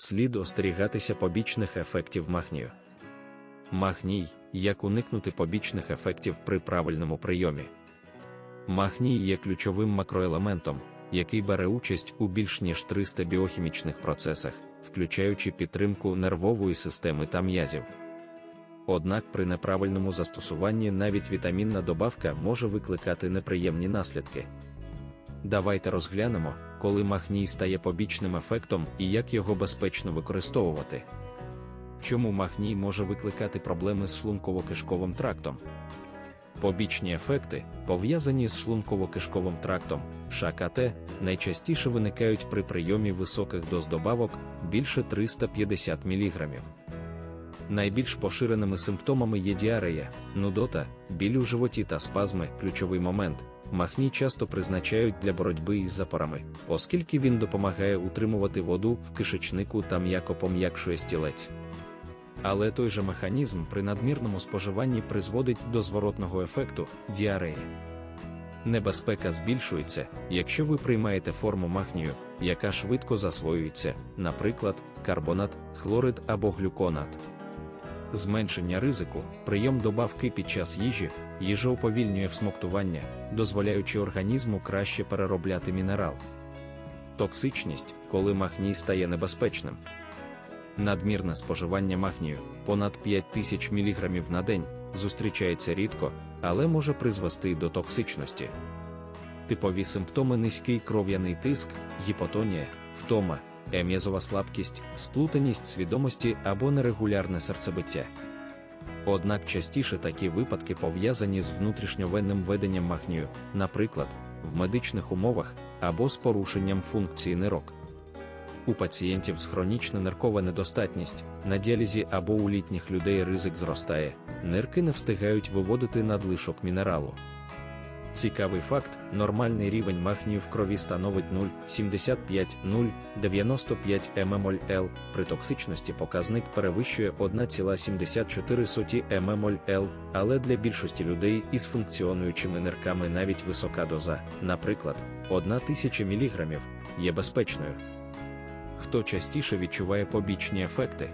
слід остерігатися побічних ефектів магнію. Магній як уникнути побічних ефектів при правильному прийомі. Магній є ключовим макроелементом, який бере участь у більш ніж 300 біохімічних процесах, включаючи підтримку нервової системи та м'язів. Однак при неправильному застосуванні навіть вітамінна добавка може викликати неприємні наслідки. Давайте розглянемо, коли магній стає побічним ефектом і як його безпечно використовувати. Чому магній може викликати проблеми з шлунково-кишковим трактом? Побічні ефекти, пов'язані з шлунково-кишковим трактом, ШКТ, найчастіше виникають при прийомі високих доз добавок більше 350 мг. Найбільш поширеними симптомами є діарея, нудота, біль у животі та спазми, ключовий момент. Махні часто призначають для боротьби із запорами, оскільки він допомагає утримувати воду в кишечнику та м'яко пом'якшує стілець. Але той же механізм при надмірному споживанні призводить до зворотного ефекту діареї. Небезпека збільшується, якщо ви приймаєте форму магнію, яка швидко засвоюється, наприклад, карбонат, хлорид або глюконат. Зменшення ризику, прийом добавки під час їжі, їжа уповільнює всмоктування, дозволяючи організму краще переробляти мінерал. Токсичність, коли магній стає небезпечним. Надмірне споживання магнію понад 5000 мг на день зустрічається рідко, але може призвести до токсичності. Типові симптоми низький кров'яний тиск, гіпотонія, втома, ем'язова слабкість, сплутаність свідомості або нерегулярне серцебиття. Однак частіше такі випадки пов'язані з внутрішньовенним веденням магнію, наприклад, в медичних умовах або з порушенням функції нирок. У пацієнтів з хронічна ниркова недостатність, на діалізі або у літніх людей ризик зростає, нирки не встигають виводити надлишок мінералу. Цікавий факт: нормальний рівень магнію в крові становить 0,75-0,95 mmol при токсичності показник перевищує 1,74 mmol але для більшості людей із функціонуючими нирками навіть висока доза, наприклад, 1000 мг, є безпечною. Хто частіше відчуває побічні ефекти?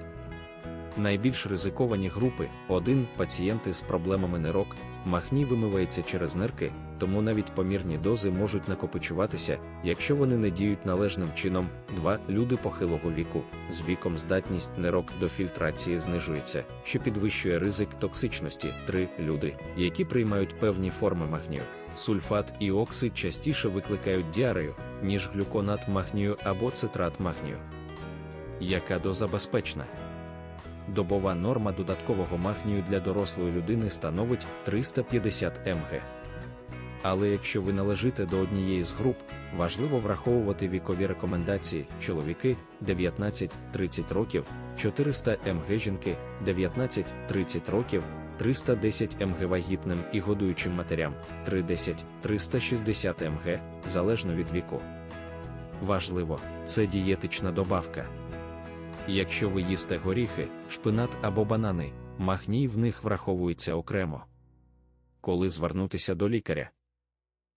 Найбільш ризиковані групи 1. Пацієнти з проблемами нирок, махній вимивається через нирки, тому навіть помірні дози можуть накопичуватися, якщо вони не діють належним чином. 2. Люди похилого віку, з віком здатність нирок до фільтрації знижується, що підвищує ризик токсичності. 3. Люди, які приймають певні форми магнію. Сульфат і оксид частіше викликають діарею, ніж глюконат магнію або цитрат магнію. Яка доза безпечна? Добова норма додаткового магнію для дорослої людини становить 350 мг. Але якщо ви належите до однієї з груп, важливо враховувати вікові рекомендації чоловіки 19-30 років, 400 мг жінки 19-30 років, 310 мг вагітним і годуючим матерям, 310-360 мг залежно від віку. Важливо, це дієтична добавка. Якщо ви їсте горіхи, шпинат або банани, магній в них враховується окремо. Коли звернутися до лікаря.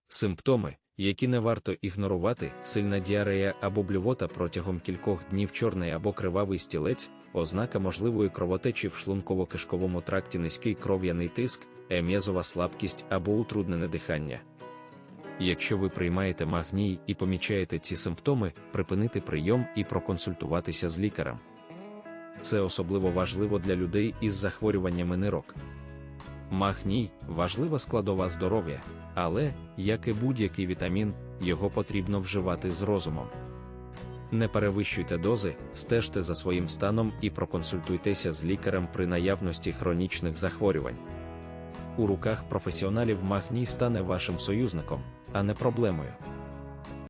Симптоми, які не варто ігнорувати, сильна діарея або блювота протягом кількох днів чорний або кривавий стілець, ознака можливої кровотечі в шлунково-кишковому тракті низький кров'яний тиск, ем'язова слабкість або утруднене дихання. Якщо ви приймаєте магній і помічаєте ці симптоми, припинити прийом і проконсультуватися з лікарем. Це особливо важливо для людей із захворюваннями нирок. Магній важлива складова здоров'я, але, як і будь-який вітамін, його потрібно вживати з розумом. Не перевищуйте дози, стежте за своїм станом і проконсультуйтеся з лікарем при наявності хронічних захворювань. У руках професіоналів магній стане вашим союзником, а не проблемою.